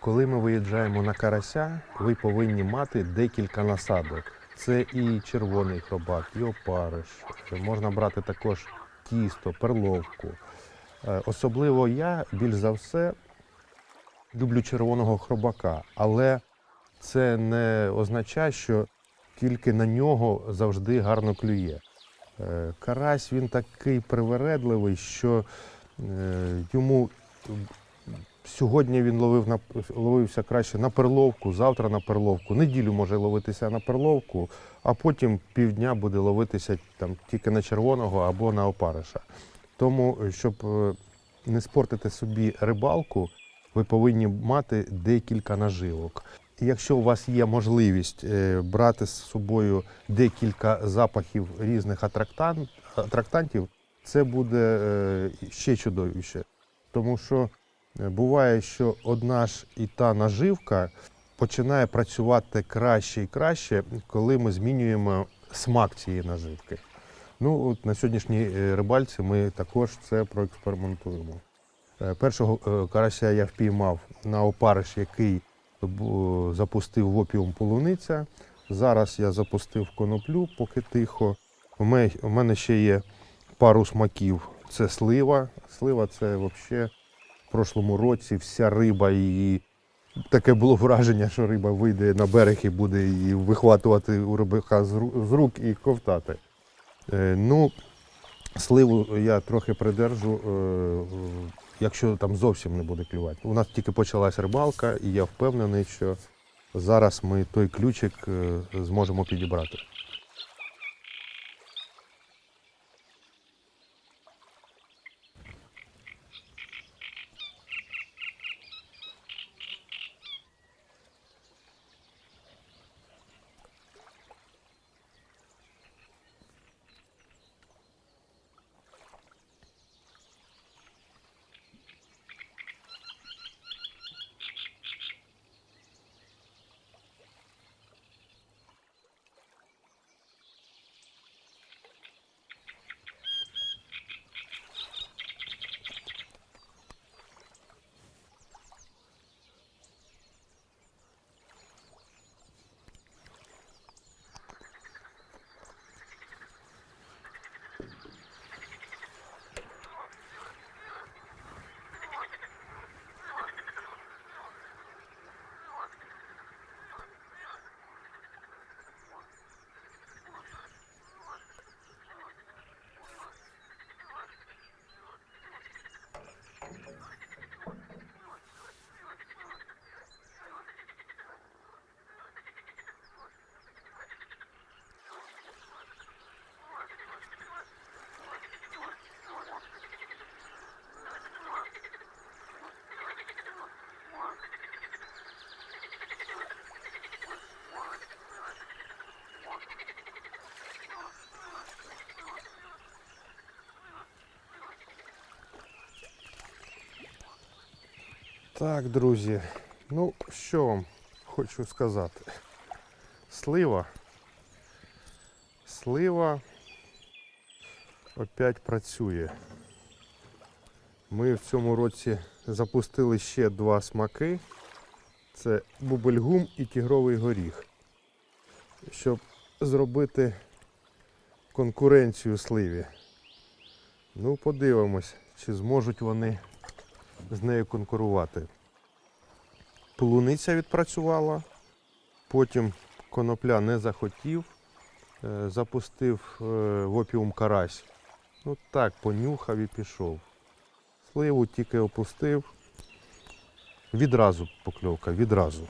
Коли ми виїжджаємо на карася, ви повинні мати декілька насадок. Це і червоний хробак, і опариш. Можна брати також тісто, перловку. Е, Особливо я більш за все люблю червоного хробака, але це не означає, що тільки на нього завжди гарно клює. Е, Карась він такий привередливий, що е, йому сьогодні він ловив на, ловився краще на перловку, завтра на перловку, неділю може ловитися на перловку, а потім півдня буде ловитися там, тільки на червоного або на опариша. Тому, е, щоб е, не спортити собі рибалку, ви повинні мати декілька наживок. Якщо у вас є можливість е, брати з собою декілька запахів різних атрактантів, це буде ще чудовіше. Тому що буває, що одна ж і та наживка починає працювати краще і краще, коли ми змінюємо смак цієї наживки. Ну, от на сьогоднішній е, рибальці ми також це проекспериментуємо. Е, Першого е, карася я впіймав на опариш, який запустив в опіум полуниця. Зараз я запустив коноплю, поки тихо. У мене ще є пару смаків. Це слива. Слива це взагалі в прошлому році вся риба і таке було враження, що риба вийде на берег і буде її вихватувати у рибака з рук і ковтати. Е, Ну, сливу я трохи придержу, е, якщо там зовсім не буде клювати. У нас тільки почалась рибалка, і я впевнений, що зараз ми той ключик е, зможемо підібрати. Так, друзі, ну що вам хочу сказати. Слива. Слива опять працює. Ми в цьому році запустили ще два смаки. Це бубельгум і тігровий горіх. Щоб зробити конкуренцію сливі. Ну, подивимось, чи зможуть вони з нею конкурувати. Полуниця відпрацювала, потім конопля не захотів, е, запустив е, в опіум карась. Ну так, понюхав і пішов. Сливу тільки опустив. Відразу покльовка, відразу.